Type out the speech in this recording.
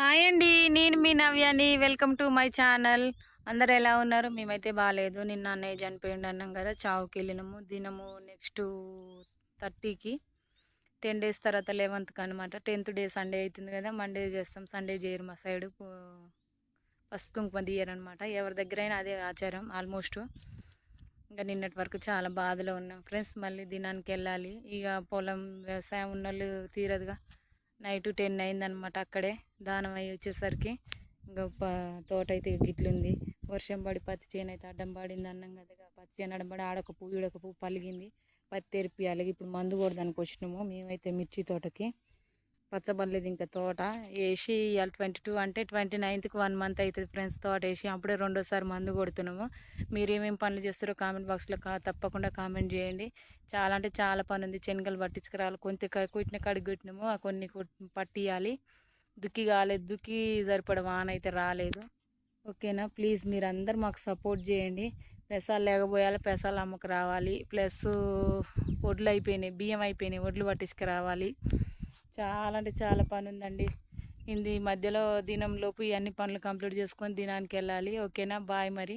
Hi అండి నేను మీ నవ్యాని వెల్కమ్ టు మై ఛానల్. అందరు ఎలా ఉన్నారు? మేమైతే బాగాలేదు నిన్న అన్నయ్య చనిపోయిండు అన్నాం కదా చావుకి వెళ్ళినాము. దినము నెక్స్ట్ థర్టీకి టెన్ డేస్ తర్వాత లెవెన్త్కి అనమాట టెన్త్ డే సండే అవుతుంది కదా మండే చేస్తాం. సండే చేయరు మా సైడ్ పసుపు కుంకుమ తీయరనమాట ఎవరి దగ్గర అయినా అదే ఆచారం ఆల్మోస్ట్ ఇంకా నిన్నటి వరకు చాలా బాధలో ఉన్నాం. ఫ్రెండ్స్ మళ్ళీ దినానికి వెళ్ళాలి. ఇక పొలం వ్యవసాయం ఉన్న తీరదుగా. నైట్ టెన్ అయిందనమాట అక్కడే దానం అయ్యి వచ్చేసరికి. ఇంకా తోట అయితే గిట్లుంది. వర్షం పడి పత్తి చేను అయితే అడ్డం పడింది అన్నం కదా పత్తి చేను అడ్డం పడి ఆడొక పువ్వు ఈడొక పువ్వు పలిగింది. పత్తి తెరిపియాలి ఇప్పుడు మందు కొడదానికి వచ్చినాము. మేమైతే మిర్చి తోటకి. పచ్చబడలేదు ఇంకా తోట. వేసి ఇవాళ ట్వంటీ టూ అంటే ట్వంటీ నైన్త్కి వన్ మంత్ అవుతుంది ఫ్రెండ్స్ తోట వేసి అప్పుడే రెండోసారి మందు కొడుతున్నాము. మీరు ఏమేమి పనులు చేస్తారో కామెంట్ బాక్స్లో కా తప్పకుండా కామెంట్ చేయండి. చాలా అంటే చాలా పని ఉంది శనగలు పట్టించుకురావాలి కొంత కుట్టిన కడిగి కుట్టినాము. ఆ కొన్ని పట్టియాలి. దుక్కి కాలేదు. దుక్కి సరిపడ వాన అయితే రాలేదు. ఓకేనా? ప్లీజ్ మీరు అందరు మాకు సపోర్ట్ చేయండి. పెసాలు లేకపోయాలి. పెసాలు అమ్మకు రావాలి. ప్లస్ వడ్లు అయిపోయినాయి. బియ్యం అయిపోయినాయి. వడ్లు పట్టించుకురావాలి. చాలా అంటే చాలా పని ఉందండి ఇది మధ్యలో దినంలోపు ఇవన్నీ పనులు కంప్లీట్ చేసుకొని దినానికి వెళ్ళాలి ఓకేనా? బాయ్ మరి.